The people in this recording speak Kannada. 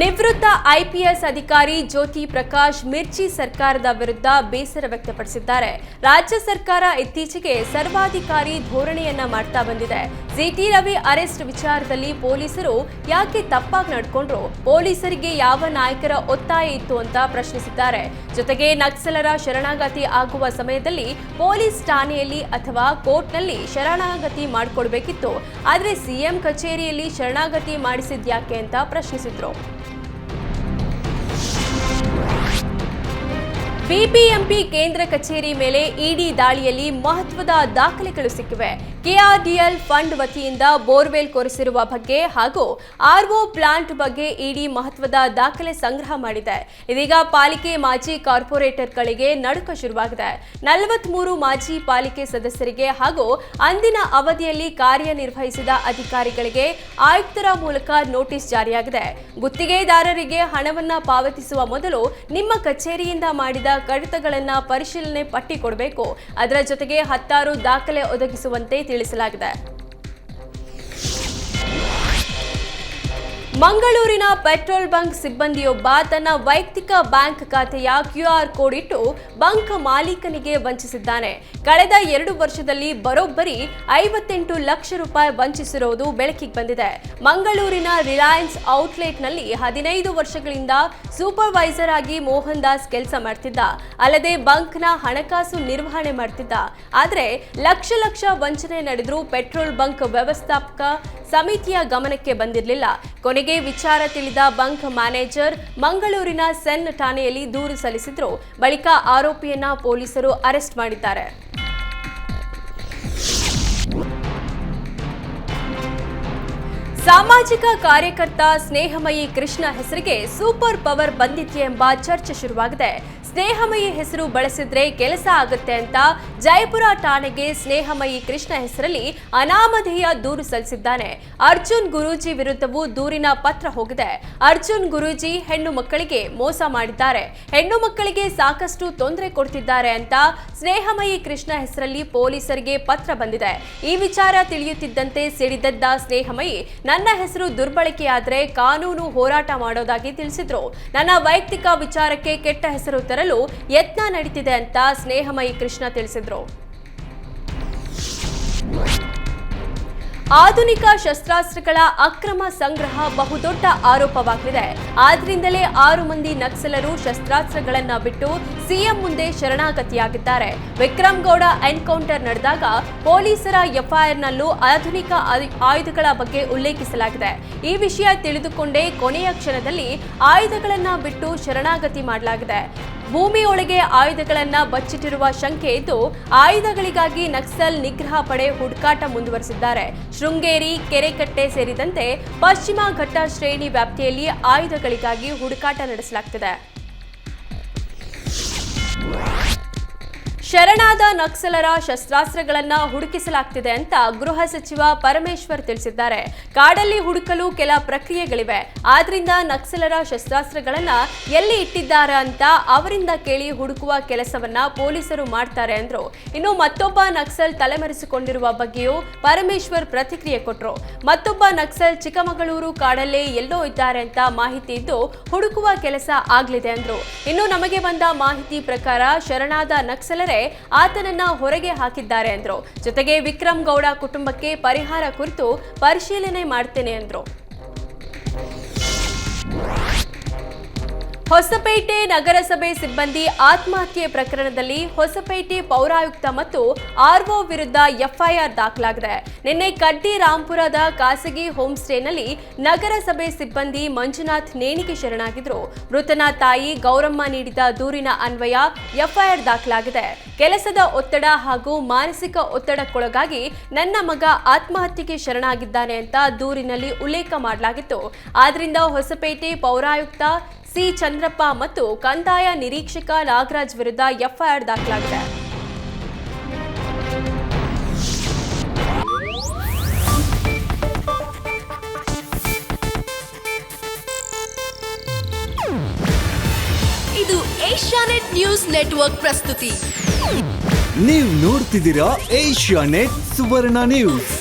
ನಿವೃತ್ತ ಐಪಿಎಸ್ ಅಧಿಕಾರಿ ಜ್ಯೋತಿ ಪ್ರಕಾಶ್ ಮಿರ್ಚಿ ಸರ್ಕಾರದ ವಿರುದ್ಧ ಬೇಸರ ವ್ಯಕ್ತಪಡಿಸಿದ್ದಾರೆ. ರಾಜ್ಯ ಸರ್ಕಾರ ಇತ್ತೀಚೆಗೆ ಸರ್ವಾಧಿಕಾರಿ ಧೋರಣೆಯನ್ನ ಮಾಡ್ತಾ ಬಂದಿದೆ. ಸಿಟಿ ರವಿ ಅರೆಸ್ಟ್ ವಿಚಾರದಲ್ಲಿ ಪೊಲೀಸರು ಯಾಕೆ ತಪ್ಪಾಗಿ ನಡ್ಕೊಂಡ್ರು? ಪೊಲೀಸರಿಗೆ ಯಾವ ನಾಯಕರ ಒತ್ತಾಯ ಇತ್ತು ಅಂತ ಪ್ರಶ್ನಿಸಿದ್ದಾರೆ. ಜೊತೆಗೆ ನಕ್ಸಲರ ಶರಣಾಗತಿ ಆಗುವ ಸಮಯದಲ್ಲಿ ಪೊಲೀಸ್ ಠಾಣೆಯಲ್ಲಿ ಅಥವಾ ಕೋರ್ಟ್ನಲ್ಲಿ ಶರಣಾಗತಿ ಮಾಡಿಕೊಡ್ಬೇಕಿತ್ತು. ಆದರೆ ಸಿಎಂ ಕಚೇರಿಯಲ್ಲಿ ಶರಣಾಗತಿ ಮಾಡಿಸಿದ್ಯಾಕೆ ಅಂತ ಪ್ರಶ್ನಿಸಿದ್ರು. ಬಿಬಿಎಂಪಿ ಕೇಂದ್ರ ಕಚೇರಿ ಮೇಲೆ ಇಡಿ ದಾಳಿಯಲ್ಲಿ ಮಹತ್ವದ ದಾಖಲೆಗಳು ಸಿಕ್ಕಿವೆ. ಕೆಆರ್ಡಿಎಲ್ ಫಂಡ್ ವತಿಯಿಂದ ಬೋರ್ವೆಲ್ ಕೊರೆಸಿರುವ ಬಗ್ಗೆ ಹಾಗೂ ಆರ್ಒ ಪ್ಲಾಂಟ್ ಬಗ್ಗೆ ಇಡಿ ಮಹತ್ವದ ದಾಖಲೆ ಸಂಗ್ರಹ ಮಾಡಿದೆ. ಇದೀಗ ಪಾಲಿಕೆ ಮಾಜಿ ಕಾರ್ಪೊರೇಟರ್ಗಳಿಗೆ ನಡುಕ ಶುರುವಾಗಿದೆ. ನಲವತ್ಮೂರು ಮಾಜಿ ಪಾಲಿಕೆ ಸದಸ್ಯರಿಗೆ ಹಾಗೂ ಅಂದಿನ ಅವಧಿಯಲ್ಲಿ ಕಾರ್ಯನಿರ್ವಹಿಸಿದ ಅಧಿಕಾರಿಗಳಿಗೆ ಆಯುಕ್ತರ ಮೂಲಕ ನೋಟಿಸ್ ಜಾರಿಯಾಗಿದೆ. ಗುತ್ತಿಗೆದಾರರಿಗೆ ಹಣವನ್ನು ಪಾವತಿಸುವ ಮೊದಲು ನಿಮ್ಮ ಕಚೇರಿಯಿಂದ ಮಾಡಿದ ಕಡಿತಗಳನ್ನ ಪರಿಶೀಲನೆ ಪಟ್ಟಿ ಕೊಡಬೇಕು. ಅದರ ಜೊತೆಗೆ ಹತ್ತಾರು ದಾಖಲೆ ಒದಗಿಸುವಂತೆ ತಿಳಿಸಲಾಗಿದೆ. ಮಂಗಳೂರಿನ ಪೆಟ್ರೋಲ್ ಬಂಕ್ ಸಿಬ್ಬಂದಿಯೊಬ್ಬ ತನ್ನ ವೈಯಕ್ತಿಕ ಬ್ಯಾಂಕ್ ಖಾತೆಯ ಕ್ಯೂಆರ್ ಕೋಡ್ ಇಟ್ಟು ಬಂಕ್ ಮಾಲೀಕನಿಗೆ ವಂಚಿಸಿದ್ದಾನೆ. ಕಳೆದ ಎರಡು ವರ್ಷದಲ್ಲಿ ಬರೋಬ್ಬರಿ ಐವತ್ತೆಂಟು ಲಕ್ಷ ರೂಪಾಯಿ ವಂಚಿಸಿರುವುದು ಬೆಳಕಿಗೆ ಬಂದಿದೆ. ಮಂಗಳೂರಿನ ರಿಲಯನ್ಸ್ ಔಟ್ಲೆಟ್ನಲ್ಲಿ ಹದಿನೈದು ವರ್ಷಗಳಿಂದ ಸೂಪರ್ವೈಸರ್ ಆಗಿ ಮೋಹನ್ ದಾಸ್ ಕೆಲಸ ಮಾಡ್ತಿದ್ದ. ಅಲ್ಲದೆ ಬಂಕ್ನ ಹಣಕಾಸು ನಿರ್ವಹಣೆ ಮಾಡ್ತಿದ್ದ. ಆದರೆ ಲಕ್ಷ ಲಕ್ಷ ವಂಚನೆ ನಡೆದರೂ ಪೆಟ್ರೋಲ್ ಬಂಕ್ ವ್ಯವಸ್ಥಾಪಕ ಸಮಿತಿಯ ಗಮನಕ್ಕೆ ಬಂದಿರಲಿಲ್ಲ. ಕೊನೆಗೆ ವಿಚಾರ ತಿಳಿದ ಬಂಕ್ ಮ್ಯಾನೇಜರ್ ಮಂಗಳೂರಿನ ಸೆನ್ ಠಾಣೆಯಲ್ಲಿ ದೂರು ಸಲ್ಲಿಸಿದ್ರು. ಬಳಿಕ ಆರೋಪಿಯನ್ನ ಪೊಲೀಸರು ಅರೆಸ್ಟ್ ಮಾಡಿದ್ದಾರೆ. ಸಾಮಾಜಿಕ ಕಾರ್ಯಕರ್ತ ಸ್ನೇಹಮಯಿ ಕೃಷ್ಣ ಹೆಸರಿಗೆ ಸೂಪರ್ ಪವರ್ ಬಂದಿತ್ತು ಎಂಬ ಚರ್ಚೆ ಶುರುವಾಗಿದೆ. ಸ್ನೇಹಮಯಿ ಹೆಸರು ಬಳಸಿದ್ರೆ ಕೆಲಸ ಆಗುತ್ತೆ ಅಂತ ಜಯಪುರ ಠಾಣೆಗೆ ಸ್ನೇಹಮಯಿ ಕೃಷ್ಣ ಹೆಸರಲ್ಲಿ ಅನಾಮಧೇಯ ದೂರು ಸಲ್ಲಿಸಿದ್ದಾನೆ. ಅರ್ಜುನ್ ಗುರೂಜಿ ವಿರುದ್ಧವೂ ದೂರಿನ ಪತ್ರ ಹೋಗಿದೆ. ಅರ್ಜುನ್ ಗುರೂಜಿ ಹೆಣ್ಣು ಮಕ್ಕಳಿಗೆ ಮೋಸ ಮಾಡಿದ್ದಾರೆ. ಹೆಣ್ಣು ಮಕ್ಕಳಿಗೆ ಸಾಕಷ್ಟು ತೊಂದರೆ ಕೊಡ್ತಿದ್ದಾರೆ ಅಂತ ಸ್ನೇಹಮಯಿ ಕೃಷ್ಣ ಹೆಸರಲ್ಲಿ ಪೊಲೀಸರಿಗೆ ಪತ್ರ ಬಂದಿದೆ. ಈ ವಿಚಾರ ತಿಳಿಯುತ್ತಿದ್ದಂತೆ ಸಿಡಿದದ್ದ ಸ್ನೇಹಮಯಿ, ನನ್ನ ಹೆಸರು ದುರ್ಬಳಕೆಯಾದ್ರೆ ಕಾನೂನು ಹೋರಾಟ ಮಾಡೋದಾಗಿ ತಿಳಿಸಿದ್ರು. ನನ್ನ ವೈಯಕ್ತಿಕ ವಿಚಾರಕ್ಕೆ ಕೆಟ್ಟ ಹೆಸರು ತರಲು ಯತ್ನ ನಡೀತಿದೆ ಅಂತ ಸ್ನೇಹಮಯಿ ಕೃಷ್ಣ ತಿಳಿಸಿದ್ರು. ಆಧುನಿಕ ಶಸ್ತ್ರಾಸ್ತ್ರಗಳ ಅಕ್ರಮ ಸಂಗ್ರಹ ಬಹುದೊಡ್ಡ ಆರೋಪವಾಗಿದೆ ಆದ್ರಿಂದಲೇ ಆರು ಮಂದಿ ನಕ್ಸಲರು ಶಸ್ತ್ರಾಸ್ತ್ರಗಳನ್ನ ಬಿಟ್ಟು ಸಿಎಂ ಮುಂದೆ ಶರಣಾಗತಿಯಾಗಿದ್ದಾರೆ. ವಿಕ್ರಮ್ ಗೌಡ ಎನ್ಕೌಂಟರ್ ನಡೆದಾಗ ಪೊಲೀಸರ ಎಫ್ಐಆರ್ನಲ್ಲೂ ಆಧುನಿಕ ಆಯು- ಆಯುಧಗಳ ಬಗ್ಗೆ ಉಲ್ಲೇಖಿಸಲಾಗಿದೆ. ಈ ವಿಷಯ ತಿಳಿದುಕೊಂಡೇ ಕೊನೆಯ ಕ್ಷಣದಲ್ಲಿ ಆಯುಧಗಳನ್ನ ಬಿಟ್ಟು ಶರಣಾಗತಿ ಮಾಡಲಾಗಿದೆ. ಭೂಮಿಯೊಳಗೆ ಆಯುಧಗಳನ್ನ ಬಚ್ಚಿಟ್ಟಿರುವ ಶಂಕೆ ಇದ್ದು, ಆಯುಧಗಳಿಗಾಗಿ ನಕ್ಸಲ್ ನಿಗ್ರಹ ಪಡೆ ಹುಡುಕಾಟ ಮುಂದುವರೆಸಿದ್ದಾರೆ. ಶೃಂಗೇರಿ, ಕೆರೆಕಟ್ಟೆ ಸೇರಿದಂತೆ ಪಶ್ಚಿಮ ಘಟ್ಟ ಶ್ರೇಣಿ ವ್ಯಾಪ್ತಿಯಲ್ಲಿ ಆಯುಧಗಳಿಗಾಗಿ ಹುಡುಕಾಟ ನಡೆಸಲಾಗ್ತಿದೆ. ಶರಣಾದ ನಕ್ಸಲರ ಶಸ್ತ್ರಾಸ್ತ್ರಗಳನ್ನ ಹುಡುಕಿಸಲಾಗ್ತಿದೆ ಅಂತ ಗೃಹ ಸಚಿವ ಪರಮೇಶ್ವರ್ ತಿಳಿಸಿದ್ದಾರೆ. ಕಾಡಲ್ಲಿ ಹುಡುಕಲು ಕೆಲ ಪ್ರಕ್ರಿಯೆಗಳಿವೆ. ಆದ್ರಿಂದ ನಕ್ಸಲರ ಶಸ್ತ್ರಾಸ್ತ್ರಗಳನ್ನ ಎಲ್ಲಿ ಇಟ್ಟಿದ್ದಾರೆ ಅಂತ ಅವರಿಂದ ಕೇಳಿ ಹುಡುಕುವ ಕೆಲಸವನ್ನ ಪೊಲೀಸರು ಮಾಡ್ತಾರೆ ಅಂದ್ರು. ಇನ್ನು ಮತ್ತೊಬ್ಬ ನಕ್ಸಲ್ ತಲೆಮರೆಸಿಕೊಂಡಿರುವ ಬಗ್ಗೆಯೂ ಪರಮೇಶ್ವರ್ ಪ್ರತಿಕ್ರಿಯೆ ಕೊಟ್ಟರು ಮತ್ತೊಬ್ಬ ನಕ್ಸಲ್ ಚಿಕ್ಕಮಗಳೂರು ಕಾಡಲ್ಲೇ ಎಲ್ಲೋ ಇದ್ದಾರೆ ಅಂತ ಮಾಹಿತಿ ಇದ್ದು ಹುಡುಕುವ ಕೆಲಸ ಆಗ್ಲಿದೆ ಅಂದ್ರು. ಇನ್ನು ನಮಗೆ ಬಂದ ಮಾಹಿತಿ ಪ್ರಕಾರ ಶರಣಾದ ನಕ್ಸಲರೇ ಆತನನ್ನ ಹೊರಗೆ ಹಾಕಿದ್ದಾರೆ ಅಂದ್ರು. ಜೊತೆಗೆ ವಿಕ್ರಮ್ ಗೌಡ ಕುಟುಂಬಕ್ಕೆ ಪರಿಹಾರ ಕುರಿತು ಪರಿಶೀಲನೆ ಮಾಡ್ತೇನೆ ಅಂದ್ರು. ಹೊಸಪೇಟೆ ನಗರಸಭೆ ಸಿಬ್ಬಂದಿ ಆತ್ಮಹತ್ಯೆ ಪ್ರಕರಣದಲ್ಲಿ ಹೊಸಪೇಟೆ ಪೌರಾಯುಕ್ತ ಮತ್ತು ಆರ್ಒ ವಿರುದ್ಧ ಎಫ್ಐಆರ್ ದಾಖಲಾಗಿದೆ. ನಿನ್ನೆ ಕಡ್ಡಿ ರಾಂಪುರದ ಖಾಸಗಿ ಹೋಮ್ ಸ್ಟೇನಲ್ಲಿ ನಗರಸಭೆ ಸಿಬ್ಬಂದಿ ಮಂಜುನಾಥ್ ನೇಣಿಗೆ ಶರಣಾಗಿದ್ರು. ಮೃತನ ತಾಯಿ ಗೌರಮ್ಮ ನೀಡಿದ ದೂರಿನ ಅನ್ವಯ ಎಫ್ಐಆರ್ ದಾಖಲಾಗಿದೆ. ಕೆಲಸದ ಒತ್ತಡ ಹಾಗೂ ಮಾನಸಿಕ ಒತ್ತಡಕ್ಕೊಳಗಾಗಿ ನನ್ನ ಮಗ ಆತ್ಮಹತ್ಯೆಗೆ ಶರಣಾಗಿದ್ದಾನೆ ಅಂತ ದೂರಿನಲ್ಲಿ ಉಲ್ಲೇಖ ಮಾಡಲಾಗಿತ್ತು. ಆದ್ರಿಂದ ಹೊಸಪೇಟೆ ಪೌರಾಯುಕ್ತ ಸಿ. ಚಂದ್ರಪ್ಪ ಮತ್ತು ಕಂದಾಯ ನಿರೀಕ್ಷಕ ನಾಗರಾಜ್ ವಿರುದ್ಧ ಎಫ್ಐಆರ್ ದಾಖಲಾಗಿದೆ. ಇದು ಏಷ್ಯಾನೆಟ್ ನ್ಯೂಸ್ ನೆಟ್ವರ್ಕ್ ಪ್ರಸ್ತುತಿ. ನೀವು ನೋಡ್ತಿದ್ದೀರಾ ಏಷ್ಯಾ ನೆಟ್ ಸುವರ್ಣ ನ್ಯೂಸ್.